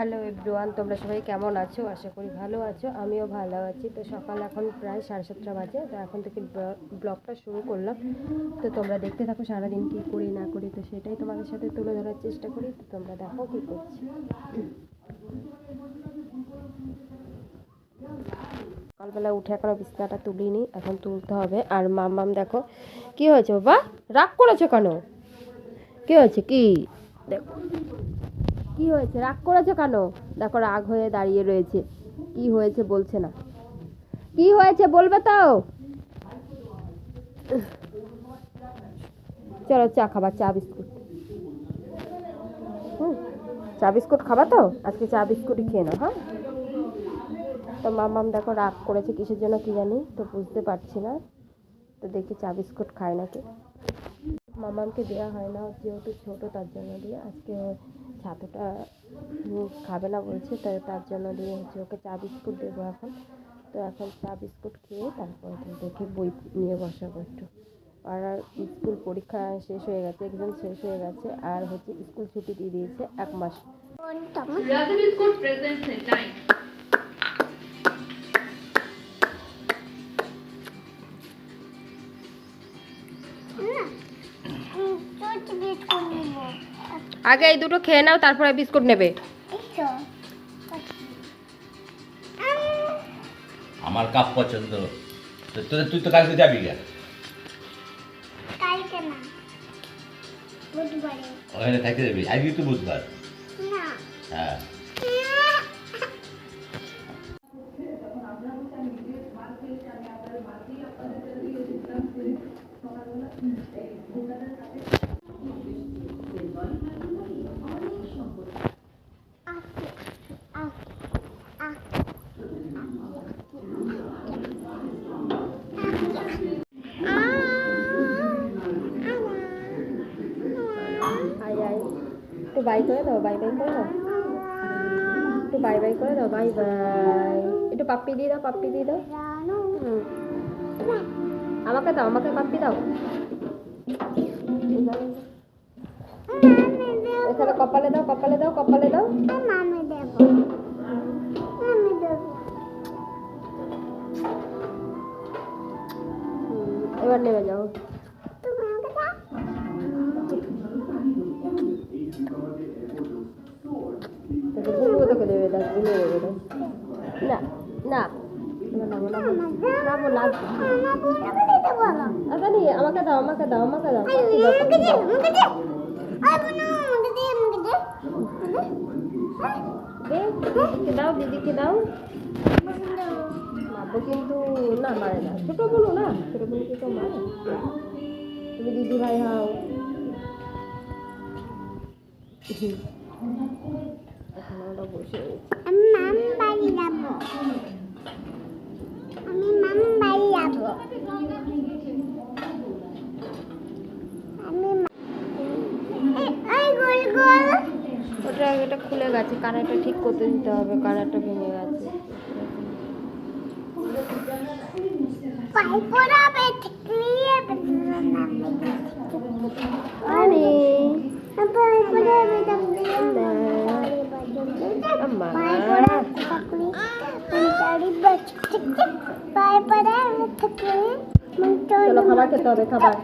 Hello everyone, তোমরা সবাই কেমন আছো? আশা করি ভালো আছো, আমিও ভালো আছি। তো সকাল এখন প্রায় সাড়ে সাতটা বাজে, তো এখন থেকে ব্ল- ব্লগটা শুরু করলাম। তো তোমরা দেখতে থাকো সারাদিন কী করি না করি, তো সেটাই তোমাদের সাথে তুলে ধরার চেষ্টা করি। তো তোমরা দেখো কী করছি। সকালবেলা উঠে এখনও বিছনাটা তুলিনি, এখন তুলতে হবে। আর মাম্মাম দেখো, কি হয়েছে বাবা? রাগ করেছ কেন? কি হয়েছে কি? দেখো। কি হয়েছে? রাগ করেছ কেন? দেখো, রাগ হয়ে দাঁড়িয়ে রয়েছে। কি হয়েছে বলছে না। কি হয়েছে বলবে তো? চলো চা খাবার চা, বিস্কুট। হুম, চা, বিস্কুট খাবা তো? আজকে চা বিস্কুটই খেয়ে নাও হ্যাঁ? তো মামাম দেখো, রাগ করেছে কিসের জন্য কি জানি, তো বুঝতে পারছি না। তো দেখি চা, বিস্কুট খায় নাকি। মামামকে দেওয়া হয় না যেহেতু ছোটো, তার জন্য দিয়ে আজকে ছাতুটা খাবে না বলছে তাই তার জন্য দিয়ে হচ্ছে ওকে চা বিস্কুট দেবো এখন। তো এখন চা বিস্কুট খেয়ে তারপর দেখে বই নিয়ে বসাবো একটু। আর আর স্কুল পরীক্ষা শেষ হয়ে গেছে এক্সাম শেষ হয়ে গেছে আর হচ্ছে স্কুল ছুটি দিয়ে দিয়েছে এক মাস। আগে এই দুটো খেয়ে নাও তারপরে বিস্কুট নেবে। আমার কাপ পছন্দ। তো তোদের তুই তো কালকে যাবি গা। কালকে না বুধবারে। ওখানে থাকতে যাবি? আজকে তো বুধবার। না। হ্যাঁ। একটু বাই করে দাও বাই বাই করে দাও। একটু বাই বাই করে দাও বাই বাই একটু পাপ্পি দিয়ে দাও, পাপ্পি দিয়ে দাও। আমাকে দাও, আমাকে পাপ্পি দাও। এখানে কপালে দাও কপালে দাও কপালে দাও। এবার নেমে যাও। দে দাও আমাকে দে আই বোন আমাকে দে আমাকে দে দে দিদিকে দাও দিদিকে দাও মারবো কিন্তু না মারে না ছোটো বোনও না ছোটো বোনকে তো মারে তুমি দিদি ভাই হাও এখন আমরা বসে আমি মাম বাড়ি যাব। আমি মাম বাড়ি যাব। আমি এই, গোল গোল। ওটা এটা খুলে গেছে কানেরটা ঠিক করতে দিতে হবে কানেরটা ভেঙে গেছে। আরে। চলো খাবার খেতে হবে খাবার।